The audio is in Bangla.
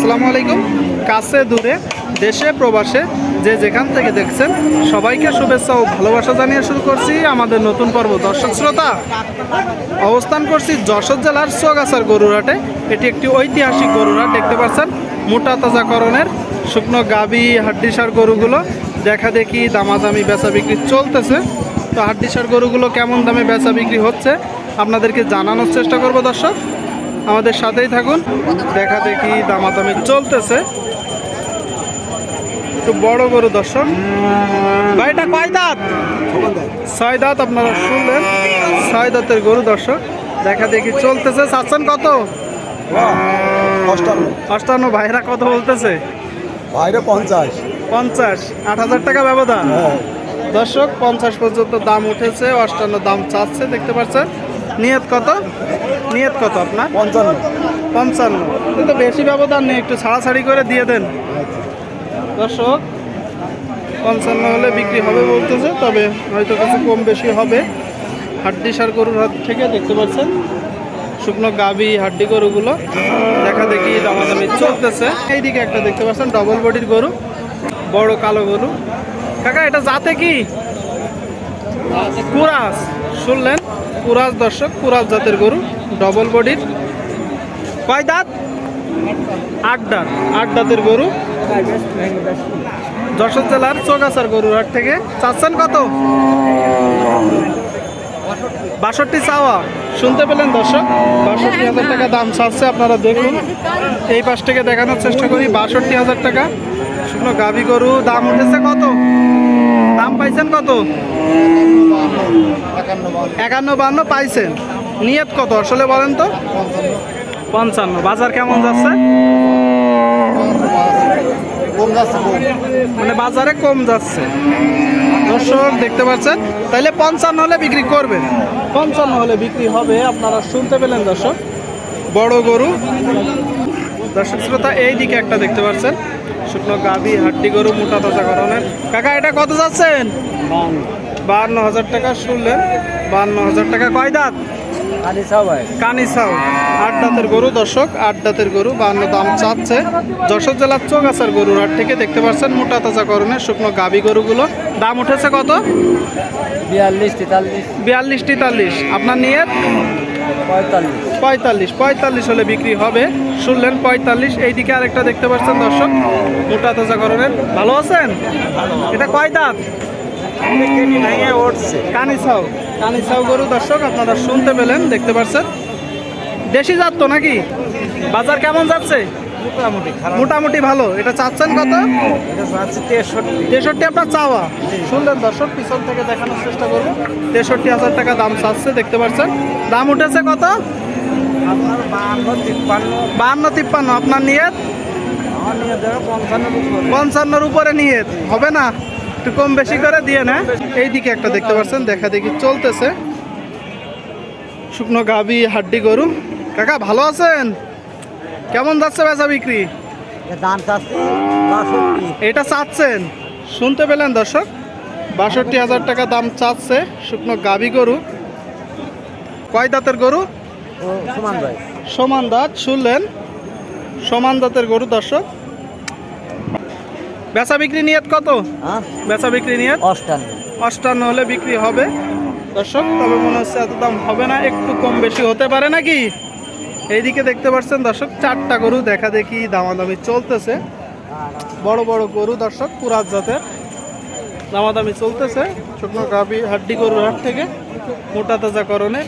আসসালামু আলাইকুম। কাছে দূরে, দেশে, প্রবাসে, যে যেখান থেকে দেখছেন, সবাইকে শুভেচ্ছা ও ভালোবাসা জানিয়ে শুরু করছি আমাদের নতুন পর্ব। দর্শক শ্রোতা, অবস্থান করছি যশোর জেলার সোগাছার গরুরহাটে। এটি একটি ঐতিহাসিক গরুরহাট, দেখতে পাচ্ছেন, মোটা তাজাকরণের শুকনো গাবি, হাড্ডিসার গরুগুলো। দেখা দেখি দামাদামি বেচা বিক্রি চলতেছে। তো হাড্ডিসার গরুগুলো কেমন দামে বেচা বিক্রি হচ্ছে, আপনাদেরকে জানানোর চেষ্টা করব দর্শক। আমাদের সাথেই থাকুন। দেখা দেখি দামাদামি চলতেছে। একটু বড় গরু দর্শক। ভাইটা কয় দাঁত? ছয় দাঁত আপনারা শুনলেন। ছয় দাঁতের গরু দর্শক। দেখা দেখি চলতেছে। চাচ্ছেন কত? অষ্টান্ন। অষ্টান্ন। ভাইরা কত বলতেছে? ভাইরা পঞ্চাশ। পঞ্চাশ। আট হাজার টাকা ব্যবধান। হ্যাঁ। দর্শক পঞ্চাশ পর্যন্ত দাম উঠেছে। অষ্টান্ন দাম চাচ্ছে দেখতে পাচ্ছেন। নিয়ত কত? নিয়ত কত আপনার? পঞ্চান্ন। পঞ্চান্ন। কিন্তু বেশি ব্যবধান নেই, একটু ছাড়াছাড়ি করে দিয়ে দেন। দর্শক, পঞ্চান্ন হলে বিক্রি হবে বলতেছে, তবে হয়তো কিছু কম বেশি হবে। হাড্ডি সার গরুর হাত থেকে দেখতে পাচ্ছেন, শুকনো গাবি, হাড্ডি গরুগুলো। দেখা দেখি দামাদামি চলতেছে। এইদিকে একটা দেখতে পাচ্ছেন ডবল বডির গরু, বড় কালো গরু। কাকা, এটা যাতে কি? কুরাস। শুনলেন? কুরাস দর্শক, কুরাস জাতের গরু। ডবল বডির কয় দাঁত? আট দাঁত। আট দাঁতের গরু। যশোর জেলার চৌগাছার গরুর হাট থেকে। চাচ্ছেন কত? বাষট্টি চাওয়া। শুনতে পেলেন দর্শক, বাষট্টি হাজার টাকা দাম চাচ্ছে আপনারা দেখুন। এই পাশ থেকে দেখানোর চেষ্টা করি, বাষট্টি হাজার টাকা। শুকনো গাভী গরু, দাম উঠেছে কত? দাম পাইছেন কত? একান্ন বান্ন পাইছেন। নিয়ত কত? আসলে বলেন তো। পঞ্চান্ন। বাজার কেমন যাচ্ছে? কম যাচ্ছে মানে বাজারে কম যাচ্ছে। দর্শক দেখতে পাচ্ছেন? তাইলে পঞ্চান্ন হলে বিক্রি করবেন। পঞ্চান্ন হলে বিক্রি হবে আপনারা শুনতে পেলেন দর্শক। বড় গরু। দর্শক শ্রোতা এই দিকে একটা দেখতে পাচ্ছেন। শুকনো গাভী হাড্ডি গরু মোটা তাজা করণের কাকা এটা কত যাচ্ছেন? বাহান্ন হাজার টাকা শুনলেন। বাহান্ন হাজার টাকা কয় দাঁত? কানি সাউ। আট দাঁতের গরু দর্শক আট দাঁতের গরু বান্ন দাম চাচ্ছে। যশোর জেলার চৌগাছার গরুর হাট থেকে দেখতে পাচ্ছেন মোটা তাজা করণের শুকনো গাবি গরুগুলো। দাম উঠেছে কত? বিয়াল্লিশ তেতাল্লিশ। বিয়াল্লিশ তেতাল্লিশ। আপনার নিয়ে পঁয়তাল্লিশ। পঁয়তাল্লিশ। পঁয়তাল্লিশ হলে বিক্রি হবে। শুনলেন পঁয়তাল্লিশ। এইদিকে আরেকটা দেখতে পাচ্ছেন দর্শক মোটা তাজা করণের ভালো আছেন? এটা কয় দাঁত? উঠছে কানিসাও। কানিসাও গরু দর্শক আপনারা শুনতে পেলেন দেখতে পাচ্ছেন দেশি জাত তো নাকি? বাজার কেমন যাচ্ছে? মোটামুটি মোটামুটি ভালো। এটা চাচ্ছেন কত? তেষট্টি। আপনার চাওয়া। শুনলেন দর্শক পিছন থেকে দেখানোর চেষ্টা করব। তেষট্টি হাজার টাকা দাম চাচ্ছে দেখতে পাচ্ছেন দাম উঠেছে কত? আপনার বাহান্ন তিপ্পান্ন। আপনার নিয়ত? নিয়ে দেবে পঞ্চান্ন উপরে। পঞ্চান্নর উপরে নিয়ত। হবে না? একটু কম বেশি করে দিয়ে না। এইদিকে একটা দেখতে পাচ্ছেন দেখা দেখি চলতেছে। শুকনো গাবি হাড্ডি গরু। কাকা ভালো আছেন? কেমন যাচ্ছে বেচা বিক্রি? এটা চাচ্ছেন? শুনতে পেলেন দর্শক? বাষট্টি হাজার টাকা দাম চাচ্ছে শুকনো গাবি গরু। কয় দাঁতের গরু? সমান দাঁত শুনলেন? সমান দাঁতের গরু দর্শক। বেচা বিক্রি নিয়ত কত? হ্যাঁ। বেচা বিক্রি নিয়ত? অষ্টান্ন। অষ্টান্ন হলে বিক্রি হবে। দর্শক তবে মনে হচ্ছে এত দাম হবে না একটু কম বেশি হতে পারে নাকি? এইদিকে দেখতে পাচ্ছেন দর্শক চারটা গরু দেখা দেখি দামাদামি চলতেছে। বড় বড় গরু দর্শক পুরাত জাতের দামাদামি চলতেছে। শুকনো গাভি হাড্ডি গরুর হাট থেকে মোটা তাজা করণে